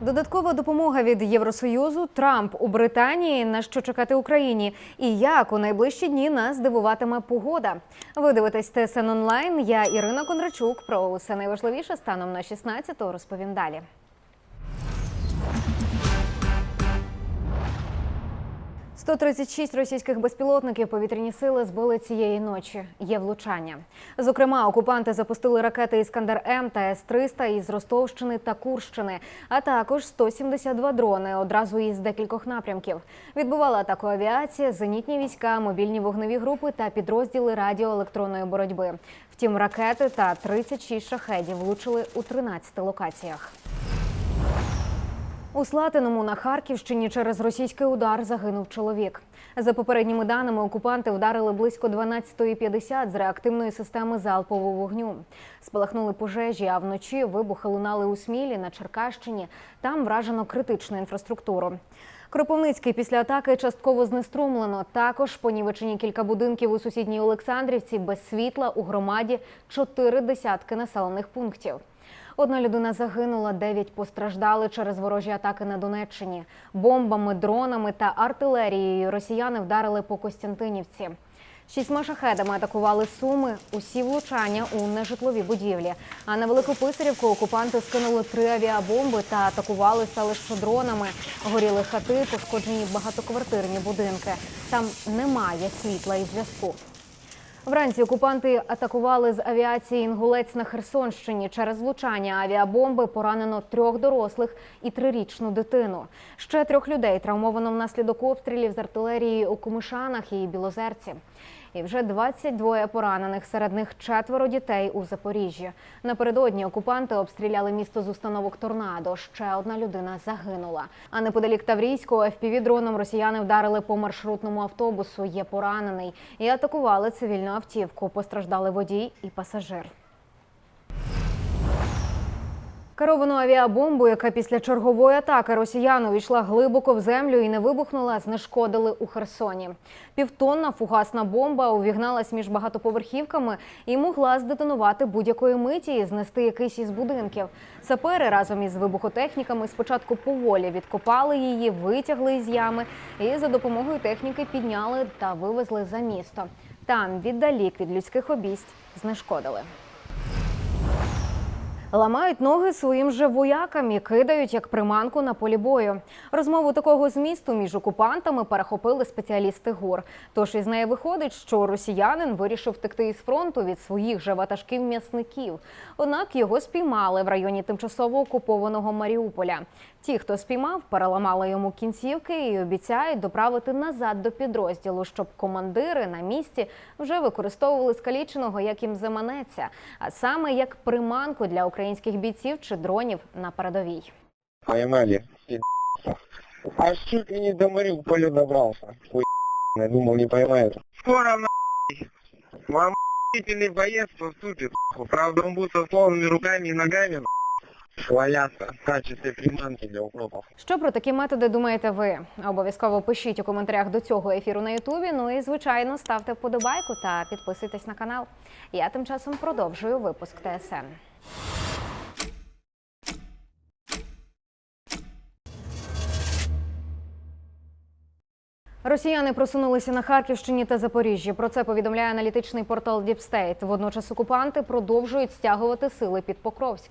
Додаткова допомога від Євросоюзу, Трамп у Британії, на що чекати Україні, і як у найближчі дні нас здивуватиме погода. Ви дивитесь ТСН онлайн. Я Ірина Кондрачук. Про усе найважливіше станом на 16-го розповім далі. «136 російських безпілотників повітряні сили збили цієї ночі. Є влучання. Зокрема, окупанти запустили ракети Іскандер М та С-300 із Ростовщини та Курщини, а також 172 дрони одразу із декількох напрямків. Відбувала атаку авіація, зенітні війська, мобільні вогневі групи та підрозділи радіоелектронної боротьби. Втім, ракети та 36 шахедів влучили у 13 локаціях. У Слатиному на Харківщині через російський удар загинув чоловік. За попередніми даними, окупанти вдарили близько 12.50 з реактивної системи залпового вогню. Спалахнули пожежі, а вночі вибухи лунали у Смілі на Черкащині. Там вражено критичну інфраструктуру. Кропивницький після атаки частково знеструмлено. Також понівечені кілька будинків у сусідній Олександрівці без світла у громаді чотири десятки населених пунктів. Одна людина загинула, дев'ять постраждали через ворожі атаки на Донеччині. Бомбами, дронами та артилерією росіяни вдарили по Костянтинівці. Шістьма шахедами атакували суми, усі влучання у нежитлові будівлі. А на Велику Писарівку окупанти скинули три авіабомби та атакували селище дронами. Горіли хати, пошкоджені багатоквартирні будинки. Там немає світла і зв'язку. Вранці окупанти атакували з авіації Інгулець на Херсонщині. Через влучання авіабомби поранено трьох дорослих і трирічну дитину. Ще трьох людей травмовано внаслідок обстрілів з артилерії у Кумишанах і Білозерці. І вже 22 поранених, серед них четверо дітей у Запоріжжі. Напередодні окупанти обстріляли місто з установок торнадо. Ще одна людина загинула. А неподалік Таврійського FPV-дроном росіяни вдарили по маршрутному автобусу. Є поранений і атакували цивільну автівку. Постраждали водій і пасажир. Керовану авіабомбу, яка після чергової атаки росіян увійшла глибоко в землю і не вибухнула, знешкодили у Херсоні. Півтонна фугасна бомба увігналась між багатоповерхівками і могла здетонувати будь-якої миті і знести якийсь із будинків. Сапери разом із вибухотехніками спочатку поволі відкопали її, витягли із ями і за допомогою техніки підняли та вивезли за місто. Там, віддалік від людських обійсть, знешкодили. Ламають ноги своїм же воякам і кидають як приманку на полі бою. Розмову такого змісту між окупантами перехопили спеціалісти ГУР. Тож із неї виходить, що росіянин вирішив втекти із фронту від своїх же ватажків м'ясників. Однак його спіймали в районі тимчасово окупованого Маріуполя. Ті, хто спіймав, переламали йому кінцівки і обіцяють доправити назад до підрозділу, щоб командири на місці вже використовували скаліченого, як їм заманеться, а саме як приманку для українських бійців чи дронів на передовій. Поймали. Аж чуть ли не до Мариуполя добрался. Хуй я думал не поймают. Скоро на Вам боец поступит. Правда он будет со сломанными руками и ногами валяться в качестве приманки для укропов. Що про такі методи думаєте ви? Обов'язково пишіть у коментарях до цього ефіру на Ютубі. Ну і звичайно ставте вподобайку та підписуйтесь на канал. Я тим часом продовжую випуск ТСН. Росіяни просунулися на Харківщині та Запоріжжі. Про це повідомляє аналітичний портал Діпстейт. Водночас окупанти продовжують стягувати сили під Покровськ.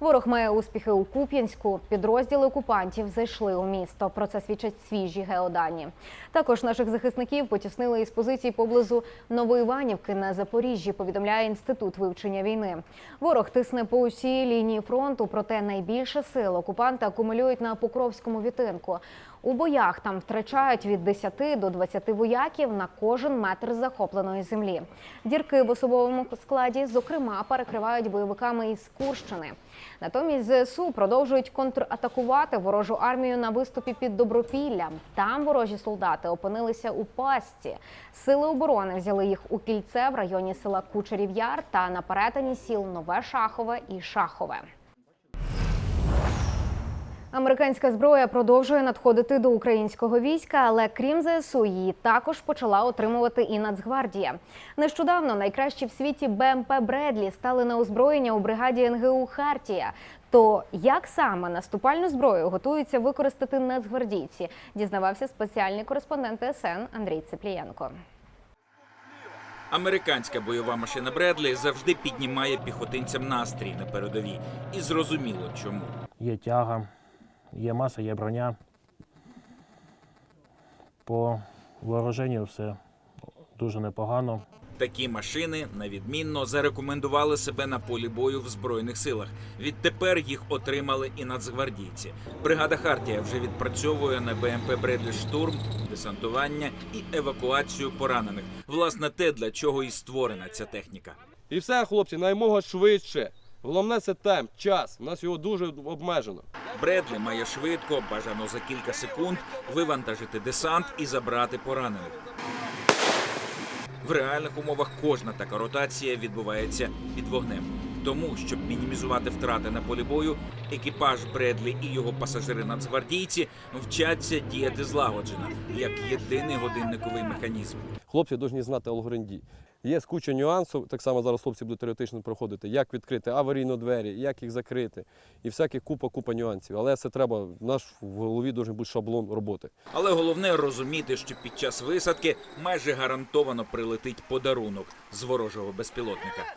Ворог має успіхи у Куп'янську. Підрозділи окупантів зайшли у місто. Про це свідчать свіжі геодані. Також наших захисників потіснили із позицій поблизу Новоіванівки на Запоріжжі. Повідомляє інститут вивчення війни. Ворог тисне по усій лінії фронту, проте найбільше сил окупанти акумулюють на Покровському відтинку. У боях там втрачають від 10 до 20 вояків на кожен метр захопленої землі. Дірки в особовому складі, зокрема, перекривають бойовиками із Курщини. Натомість ЗСУ продовжують контратакувати ворожу армію на виступі під Добропіллям. Там ворожі солдати опинилися у пастці. Сили оборони взяли їх у кільце в районі села Кучерів'яр та на перетині сіл Нове Шахове і Шахове. Американська зброя продовжує надходити до українського війська, але крім ЗСУ, її також почала отримувати і Нацгвардія. Нещодавно найкращі в світі БМП Бредлі стали на озброєння у бригаді НГУ Хартія. То як саме наступальну зброю готуються використати нацгвардійці, дізнавався спеціальний кореспондент ТСН Андрій Цеплієнко. Американська бойова машина Бредлі завжди піднімає піхотинцям настрій на передовій. І зрозуміло чому. Є тяга, є маса, є броня. По вооруженню все дуже непогано. Такі машини навідмінно зарекомендували себе на полі бою в збройних силах. Відтепер їх отримали і нацгвардійці. Бригада Хартія вже відпрацьовує на БМП Бредлі штурм, десантування і евакуацію поранених. Власне, те, для чого і створена ця техніка. І все, хлопці, наймога швидше. Головне це темп, час. У нас його дуже обмежено. Бредлі має швидко, бажано за кілька секунд, вивантажити десант і забрати поранених. В реальних умовах кожна така ротація відбувається під вогнем. Тому, щоб мінімізувати втрати на полі бою, екіпаж Бредлі і його пасажири-нацгвардійці вчаться діяти злагоджено, як єдиний годинниковий механізм. Хлопці повинні знати алгоритм дій. Є куча нюансів, так само зараз хлопці будуть теоретично проходити, як відкрити аварійно двері, як їх закрити, і всяких купа-купа нюансів. Але це треба, в наш в голові має бути шаблон роботи. Але головне розуміти, що під час висадки майже гарантовано прилетить подарунок з ворожого безпілотника.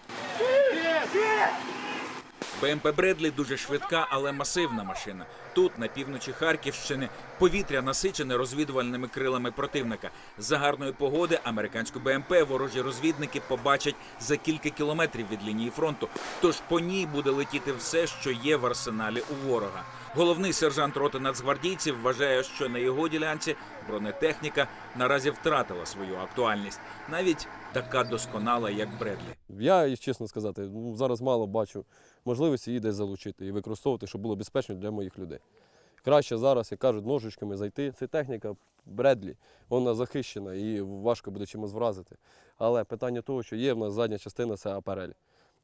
БМП Бредлі дуже швидка, але масивна машина. Тут, на півночі Харківщини, повітря насичене розвідувальними крилами противника. За гарної погоди американську БМП ворожі розвідники побачать за кілька кілометрів від лінії фронту. Тож по ній буде летіти все, що є в арсеналі у ворога. Головний сержант роти нацгвардійців вважає, що на його ділянці бронетехніка наразі втратила свою актуальність, навіть така досконала, як Бредлі. Я, чесно сказати, зараз мало бачу можливості її десь залучити і використовувати, щоб було безпечно для моїх людей. Краще зараз, як кажуть, ножичками зайти. Це техніка Бредлі, вона захищена і важко буде чимось вразити. Але питання того, що є в нас задня частина, це апарель.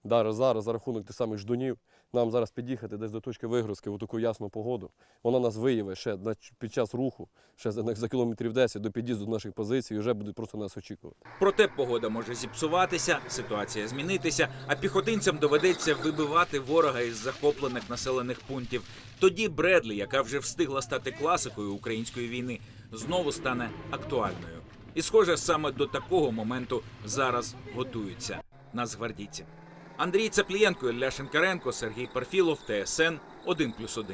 Зараз, зараз за рахунок тих самих ждунів, нам зараз під'їхати десь до точки вигрузки в таку ясну погоду. Вона нас виявить ще під час руху, ще за, за кілометрів 10 до під'їзду наших позицій, і вже будуть просто нас очікувати. Проте погода може зіпсуватися, ситуація змінитися, а піхотинцям доведеться вибивати ворога із захоплених населених пунктів. Тоді Бредлі, яка вже встигла стати класикою української війни, знову стане актуальною. І, схоже, саме до такого моменту зараз готуються нацгвардійці. Андрій Цаплієнко, Ілля Шенкаренко, Сергій Парфілов, ТСН 1+,1.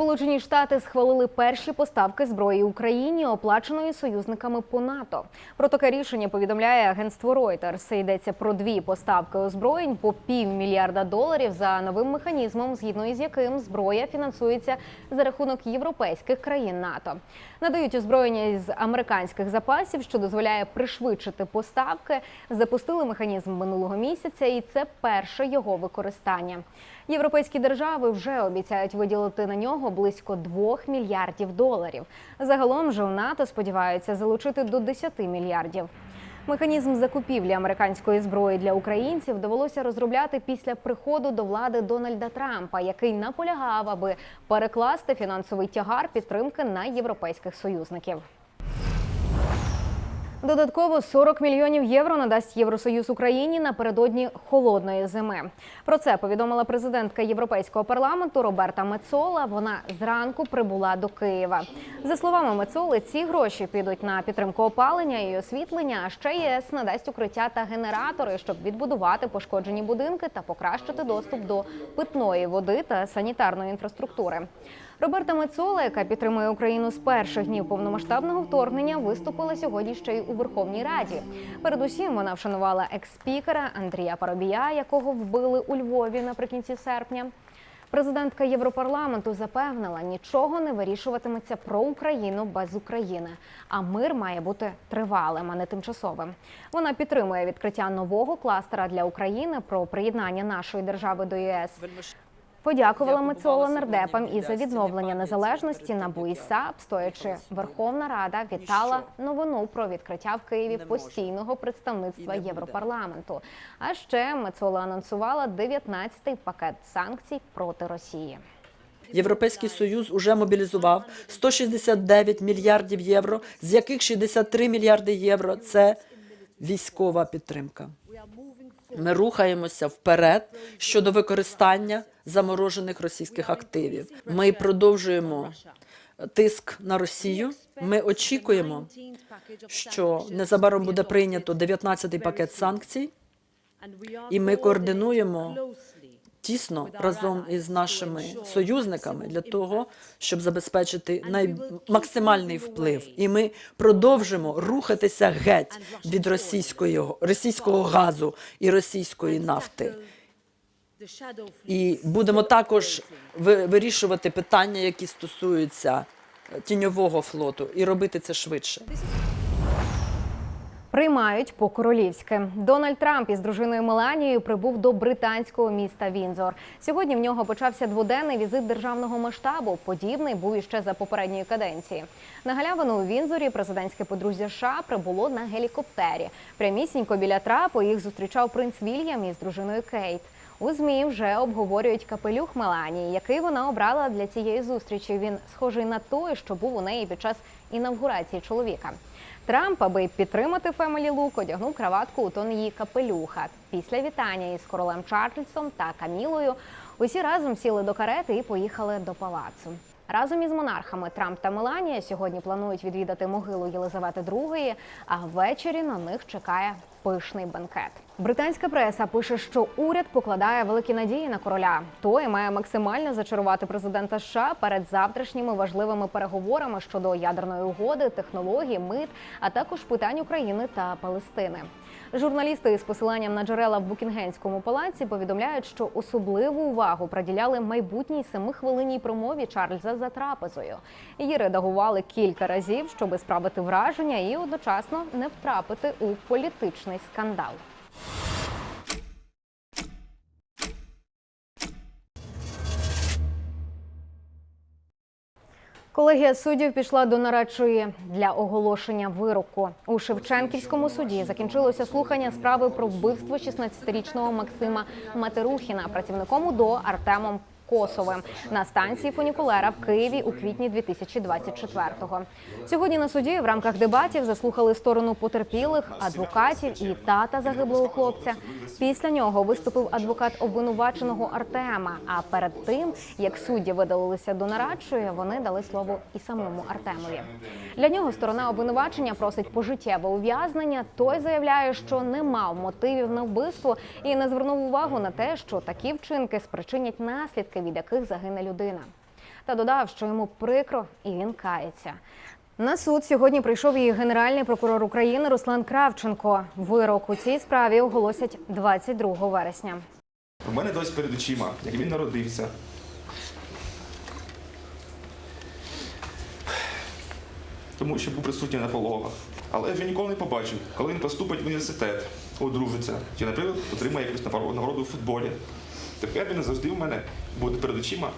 Сполучені Штати схвалили перші поставки зброї Україні, оплаченої союзниками по НАТО. Про таке рішення повідомляє агентство Reuters. Йдеться про дві поставки озброєнь по півмільярда доларів за новим механізмом, згідно із яким зброя фінансується за рахунок європейських країн НАТО. Надають озброєння із американських запасів, що дозволяє пришвидшити поставки. Запустили механізм минулого місяця, і це перше його використання. Європейські держави вже обіцяють виділити на нього близько 2 мільярдів доларів. Загалом же у НАТО сподіваються залучити до 10 мільярдів. Механізм закупівлі американської зброї для українців довелося розробляти після приходу до влади Дональда Трампа, який наполягав, аби перекласти фінансовий тягар підтримки на європейських союзників. Додатково 40 мільйонів євро надасть Євросоюз Україні напередодні холодної зими. Про це повідомила президентка Європейського парламенту Роберта Мецола. Вона зранку прибула до Києва. За словами Мецоли, ці гроші підуть на підтримку опалення і освітлення. А ще ЄС надасть укриття та генератори, щоб відбудувати пошкоджені будинки та покращити доступ до питної води та санітарної інфраструктури. Роберта Мецола, яка підтримує Україну з перших днів повномасштабного вторгнення, виступила сьогодні ще й у Верховній Раді. Передусім вона вшанувала екс-спікера Андрія Парубія, якого вбили у Львові наприкінці серпня. Президентка Європарламенту запевнила, нічого не вирішуватиметься про Україну без України. А мир має бути тривалим, а не тимчасовим. Вона підтримує відкриття нового кластера для України про приєднання нашої держави до ЄС. Подякувала Мецола нардепам і за відновлення незалежності НАБУ і САП, стоячи Верховна Рада вітала новину про відкриття в Києві постійного представництва Європарламенту. А ще Мецола анонсувала 19-й пакет санкцій проти Росії. Європейський союз уже мобілізував 169 мільярдів євро, з яких 63 мільярди євро це військова підтримка. Ми рухаємося вперед щодо використання заморожених російських активів. Ми продовжуємо тиск на Росію. Ми очікуємо, що незабаром буде прийнято 19-й пакет санкцій, і ми координуємо тісно разом із нашими союзниками для того, щоб забезпечити най... максимальний вплив. І ми продовжимо рухатися геть від російської російського газу і російської нафти. І будемо також ви- вирішувати питання, які стосуються е, тіньового флоту, і робити це швидше. Приймають по королівськи. Дональд Трамп із дружиною Меланією прибув до британського міста Вінзор. Сьогодні в нього почався дводенний візит державного масштабу. Подібний був іще за попередньої каденції. На галявину у Вінзорі президентське подружжя США прибуло на гелікоптері. Прямісінько біля трапу їх зустрічав принц Вільям із дружиною Кейт. У змі вже обговорюють капелюх Меланії, який вона обрала для цієї зустрічі. Він схожий на той, що був у неї під час інавгурації чоловіка. Трамп, аби підтримати Фемелі Лук, одягнув краватку у тон її капелюха. Після вітання із королем Чарльзом та Камілою усі разом сіли до карети і поїхали до палацу. Разом із монархами Трамп та Меланія сьогодні планують відвідати могилу Єлизавети II, а ввечері на них чекає пишний банкет. Британська преса пише, що уряд покладає великі надії на короля. Той має максимально зачарувати президента США перед завтрашніми важливими переговорами щодо ядерної угоди, технологій, мит, а також питань України та Палестини. Журналісти з посиланням на джерела в Букінгенському палаці повідомляють, що особливу увагу приділяли майбутній семихвилинній промові Чарльза за трапезою. Її редагували кілька разів, щоби справити враження і одночасно не втрапити у політичний скандал. Колегія суддів пішла до нарадчої для оголошення вироку. У Шевченківському суді закінчилося слухання справи про вбивство 16-річного Максима Матерухіна працівником УДО Артемом Косовим на станції фунікулера в Києві у квітні 2024-го. Сьогодні на суді в рамках дебатів заслухали сторону потерпілих, адвокатів і тата загиблого хлопця. Після нього виступив адвокат обвинуваченого Артема. А перед тим, як судді видалилися до нарадчої, вони дали слово і самому Артемові. Для нього сторона обвинувачення просить пожиттєве ув'язнення. Той заявляє, що не мав мотивів на вбивство і не звернув увагу на те, що такі вчинки спричинять наслідки, від яких загине людина. Та додав, що йому прикро і він кається. На суд сьогодні прийшов і генеральний прокурор України Руслан Кравченко. Вирок у цій справі оголосять 22 вересня. У мене досі перед очима, як він народився. Тому що був присутній на пологах. Але вже ніколи не побачив, коли він поступить в університет, одружиться, чи, наприклад, отримає якусь нагороду в футболі. Тепер він завжди в мене буде перед очима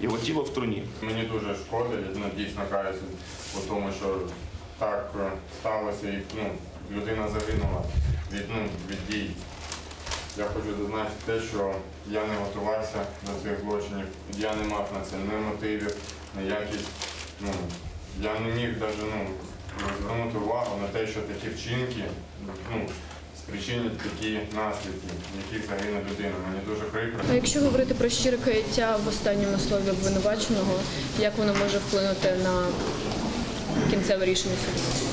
його тіло в труні. Мені дуже шкода, я ну, дійсно каюся у тому, що так е, сталося і ну, людина загинула від, ну, від дій. Я хочу зазначити те, що я не готувався до цих злочинів, я не мав на це ні мотивів, ніяких. Ну, я не міг навіть ну, звернути увагу на те, що такі вчинки ну, спричинять такі наслідки, в яких загине людина. Мені дуже прикро. А якщо говорити про щире каяття в останньому слові обвинуваченого, як воно може вплинути на кінцеве рішення суду?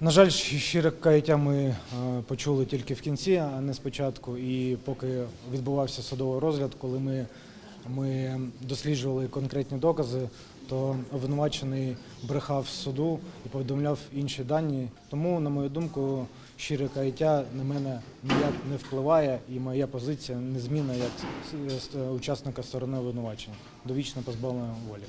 На жаль, щире каяття ми е, почули тільки в кінці, а не спочатку. І поки відбувався судовий розгляд, коли ми, ми досліджували конкретні докази, то обвинувачений брехав суду і повідомляв інші дані. Тому, на мою думку, щире каяття на мене ніяк не впливає, і моя позиція незмінна як с- с- учасника сторони обвинувачення. Довічно позбавлена волі.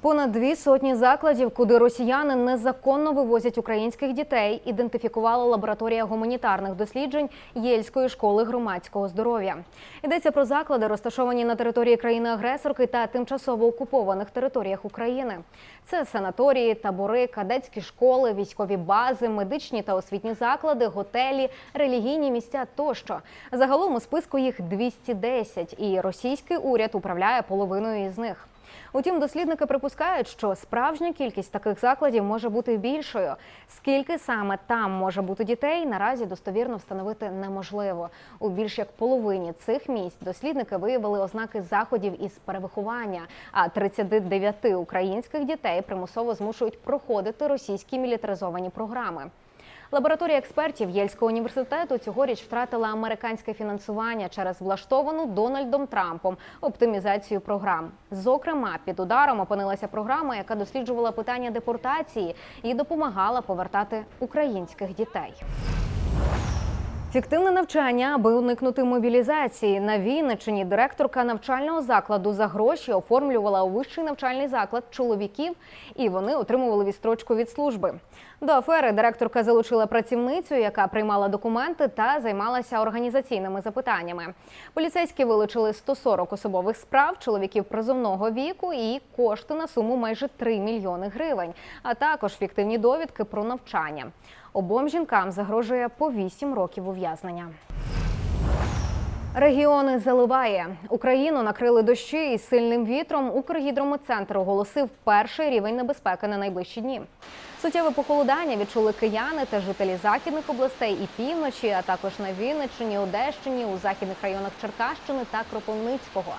Понад дві сотні закладів, куди росіяни незаконно вивозять українських дітей, ідентифікувала лабораторія гуманітарних досліджень Єльської школи громадського здоров'я. Йдеться про заклади, розташовані на території країни-агресорки та тимчасово окупованих територіях України. Це санаторії, табори, кадетські школи, військові бази, медичні та освітні заклади, готелі, релігійні місця тощо. Загалом у списку їх 210, і російський уряд управляє половиною із них. Утім, дослідники припускають, що справжня кількість таких закладів може бути більшою. Скільки саме там може бути дітей, наразі достовірно встановити неможливо. У більш як половині цих місць дослідники виявили ознаки заходів із перевиховання. А 39 українських дітей примусово змушують проходити російські мілітаризовані програми. Лабораторія експертів Єльського університету цьогоріч втратила американське фінансування через влаштовану Дональдом Трампом оптимізацію програм. Зокрема, під ударом опинилася програма, яка досліджувала питання депортації і допомагала повертати українських дітей. Фіктивне навчання, аби уникнути мобілізації. На Вінниччині директорка навчального закладу за гроші оформлювала у вищий навчальний заклад чоловіків, і вони отримували відстрочку від служби. До афери директорка залучила працівницю, яка приймала документи та займалася організаційними запитаннями. Поліцейські вилучили 140 особових справ чоловіків призовного віку і кошти на суму майже 3 мільйони гривень, а також фіктивні довідки про навчання. Обом жінкам загрожує по 8 років ув'язнення. Регіони заливає. Україну накрили дощі із сильним вітром. Укргідрометцентр оголосив перший рівень небезпеки на найближчі дні. Суттєве похолодання відчули кияни та жителі західних областей і півночі, а також на Вінниччині, Одещині, у західних районах Черкащини та Кропивницького.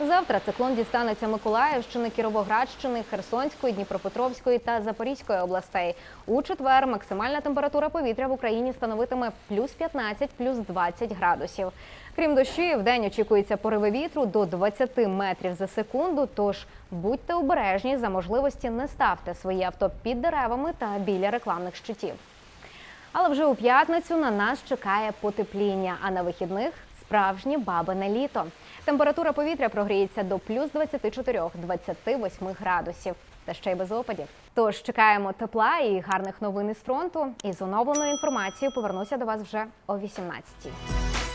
Завтра циклон дістанеться Миколаївщини, Кіровоградщини, Херсонської, Дніпропетровської та Запорізької областей. У четвер максимальна температура повітря в Україні становитиме плюс 15, плюс 20 градусів. Крім дощів, вдень очікується пориви вітру до 20 метрів за секунду. Тож будьте обережні за можливості не ставте свої авто під деревами та біля рекламних щитів. Але вже у п'ятницю на нас чекає потепління, а на вихідних справжнє бабине літо. Температура повітря прогріється до плюс 24-28 градусів. Та ще й без опадів. Тож чекаємо тепла і гарних новин із фронту. І з оновленою інформацією повернуся до вас вже о 18-й.